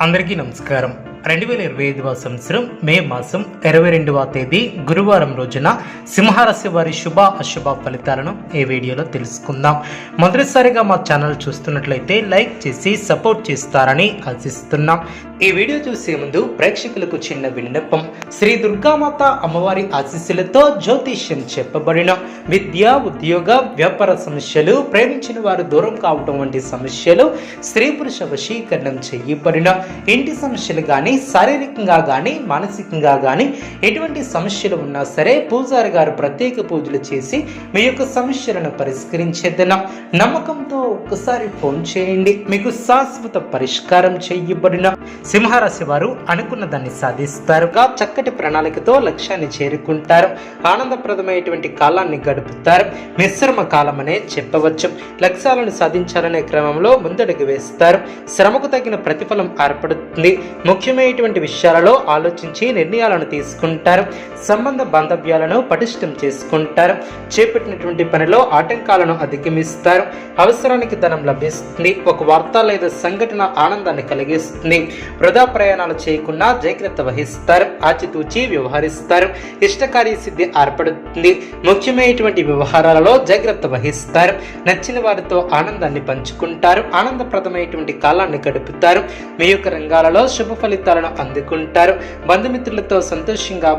అందరికీ నమస్కారం. రెండు వేల ఇరవై ఐదవ సంవత్సరం మే మాసం ఇరవై రెండవ తేదీ గురువారం రోజున సింహరాశి వారి శుభ అశుభ ఫలితాలను ఈ వీడియోలో తెలుసుకుందాం. మొదటిసారిగా మా ఛానల్ చూస్తున్నట్లయితే లైక్ చేసి సపోర్ట్ చేస్తారని ఆశిస్తున్నాం. ఈ వీడియో చూసే ముందు ప్రేక్షకులకు చిన్న విన్నపం. శ్రీ దుర్గామాత అమ్మవారి ఆశీస్సులతో జ్యోతిష్యం చెప్పబడిన విద్య ఉద్యోగ వ్యాపార సమస్యలు ప్రేమించిన వారు దూరం కావడం వంటి సమస్యలు స్త్రీ పురుష వశీకరణం చేయబడిన ఇంటి సమస్యలు కానీ శారీరకంగా కానీ మానసికంగా కానీ ఎటువంటి సమస్యలు ఉన్నా సరే పూజారి గారు ప్రత్యేక పూజలు చేసి మీ యొక్క సమస్యలను పరిష్కరించేద్దాం నమ్మకంతో ఒక్కసారి ఫోన్ చేయండి. మీకు శాశ్వత పరిష్కారం చేయబడిన సింహరాశి వారు అనుకున్న దాన్ని సాధిస్తారు చక్కటి ప్రణాళికతో లక్ష్యాన్ని చేరుకుంటారు. ఆనందప్రదమైనటువంటి కాలాన్ని గడుపుతారు. మిశ్రమ కాలం అనే చెప్పవచ్చు. లక్ష్యాలను సాధించాలనే క్రమంలో ముందడుగు వేస్తారు. శ్రమకు తగిన ప్రతిఫలం ఏర్పడుతుంది. ముఖ్యమైనటువంటి విషయాలలో ఆలోచించి నిర్ణయాలను తీసుకుంటారు. సంబంధ బాంధవ్యాలను పటిష్టం చేసుకుంటారు. చేపట్టినటువంటి పనిలో ఆటంకాలను అధిగమిస్తారు. అవసరానికి ధనం లభిస్తుంది. ఒక వార్త లేదా సంఘటన ఆనందాన్ని కలిగిస్తుంది. వృధా ప్రయాణాలు చేయకుండా జాగ్రత్త వహిస్తారు. ఆచితూచి వ్యవహరిస్తారు. ఇష్టకార్య సిద్ధి ఏర్పడుతుంది. ముఖ్యమైనటువంటి వ్యవహారాలలో జాగ్రత్త వహిస్తారు. నచ్చిన వారితో ఆనందాన్ని పంచుకుంటారు. ఆనందప్రదమైనటువంటి కాలాన్ని గడుపుతారు. మీ యొక్క రంగాలలో శుభ ఫలితాలను అందుకుంటారు. బంధుమిత్రులతో సంతోషంగా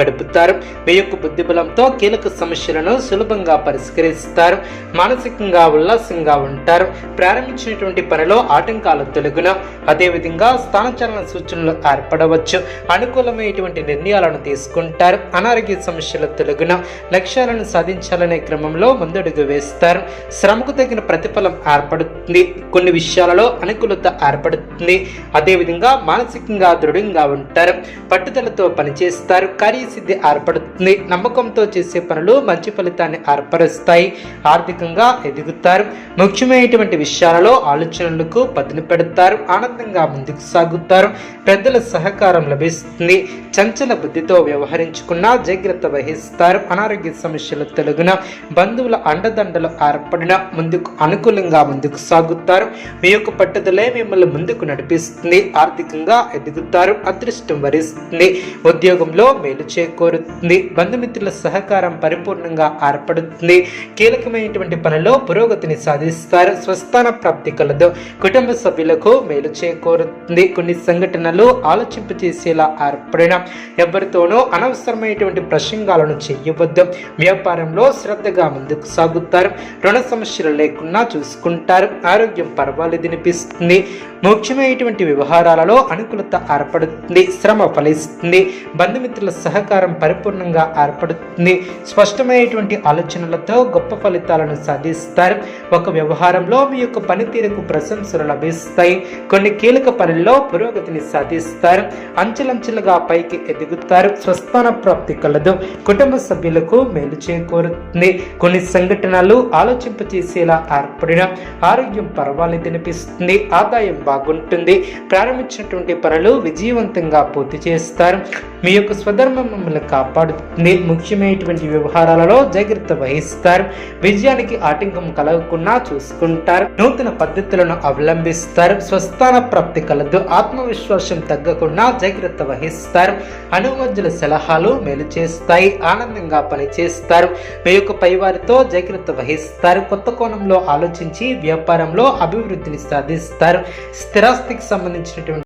గడుపుతారు. మీ యొక్క బుద్ధిబలంతో కీలక సమస్యలను సులభంగా పరిష్కరిస్తారు. మానసికంగా ఉల్లాసంగా ఉంటారు. ప్రారంభించినటువంటి పనిలో ఆటంకాలు తొలగున. అదేవిధంగా స్థానచలన సూచనలు ఏర్పడవచ్చు. అనుకూలమైనటువంటి నిర్ణయాలను తీసుకుంటారు. అనారోగ్య సమస్యల తొలగున. లక్ష్యాలను సాధించాలనే క్రమంలో ముందడుగు వేస్తారు. శ్రమకు తగిన ప్రతిఫలం ఏర్పడుతుంది. కొన్ని విషయాలలో అనుకూలత ఏర్పడుతుంది. అదేవిధంగా మానసికంగా దృఢంగా ఉంటారు. పట్టుదలతో పనిచేస్తారు. కార్యసిద్ధి ఏర్పడుతుంది. నమ్మకంతో చేసే పనులు మంచి ఫలితాన్ని ఏర్పరుస్తాయి. ఆర్థికంగా ఎదుగుతారు. ముఖ్యమైనటువంటి విషయాలలో ఆలోచనలకు పదును పెడతారు. ఆనందంగా ముందుకు సాగుతారు. పెద్దల సహకారం లభిస్తుంది. చంచల బుద్ధితో వ్యవహరించుకున్న జాగ్రత్త వహిస్తారు. అనారోగ్య సమస్యలు తొలగిన బంధువుల అండదండలు ఏర్పడిన ముందుకు అనుకూలంగా ముందుకు సాగుతారు. మీ యొక్క పట్టుదలే మిమ్మల్ని ముందుకు నడిపిస్తుంది. ఆర్థికంగా ఎదుగుతారు. అదృష్టం వరిస్తుంది. ఉద్యోగంలో మేలు చేకూరుతుంది. బంధుమిత్రుల సహకారం పరిపూర్ణంగా ఏర్పడుతుంది. కీలకమైనటువంటి పనిలో పురోగతిని సాధిస్తారు. స్వస్థాన ప్రాప్తి కలదు. కుటుంబ సభ్యులకు మేలు చేకూరుతుంది. కొన్ని సంఘటనలు ఆలోచింపు చేసేలా ఏర్పడిన ఎవరితోనూ అనవసరమైనటువంటి ప్రసంగాలను చేయవద్దు. వ్యాపారంలో శ్రద్ధగా ముందుకు సాగుతారు. రుణ సమస్యలు లేకుండా చూసుకుంటారు. ఆరోగ్యం పర్వాలేదు అనిపిస్తుంది. ముఖ్యమైనటువంటి వ్యవహారాలలో అనుకూలత ఏర్పడుతుంది. శ్రమ ఫలిస్తుంది. బంధుమిత్రుల సహకారం పరిపూర్ణంగా ఏర్పడుతుంది. స్పష్టమైనటువంటి ఆలోచనలతో గొప్ప ఫలితాలను సాధిస్తారు. ఒక వ్యవహారంలో మీ యొక్క పనితీరుకు ప్రశంసలు లభిస్తాయి. కొన్ని కీలక పనుల్లో పురోగతిని సాధిస్తారు. అంచెలంచెలుగా పైకి ఎదుగుతారు. స్వస్థాన ప్రాప్తి కలదు. కుటుంబ సభ్యులకు మేలు చేకూరుతుంది. కొన్ని సంఘటనలు ఆలోచింప చేసేలా ఏర్పడిన ఆరోగ్యం పర్వాలేదు అనిపిస్తుంది. ఆదాయం బాగుంటుంది. ప్రారంభించినటువంటి పనులు విజయవంతంగా పూర్తి చేస్తారు. మీ యొక్క స్వధర్మం మిమ్మల్ని కాపాడుతుంది ముఖ్యమైనటువంటి వ్యవహారాలలో జాగ్రత్త వహిస్తారు. విజయానికి ఆటంకం కలగకుండా చూసుకుంటారు. నూతన పద్ధతులను అవలంబిస్తారు. స్వస్థాన ప్రాప్తి కలదు. ఆత్మవిశ్వాసం తగ్గకుండా జాగ్రత్త వహిస్తారు. అనుమతుల సలహాలు మేలు చేస్తాయి. ఆనందంగా పనిచేస్తారు. మీ యొక్క పైవారితో జాగ్రత్త వహిస్తారు. కొత్త కోణంలో ఆలోచించి వ్యాపారంలో అభివృద్ధిని సాధిస్తారు. స్థిరాస్తికి సంబంధించినటువంటి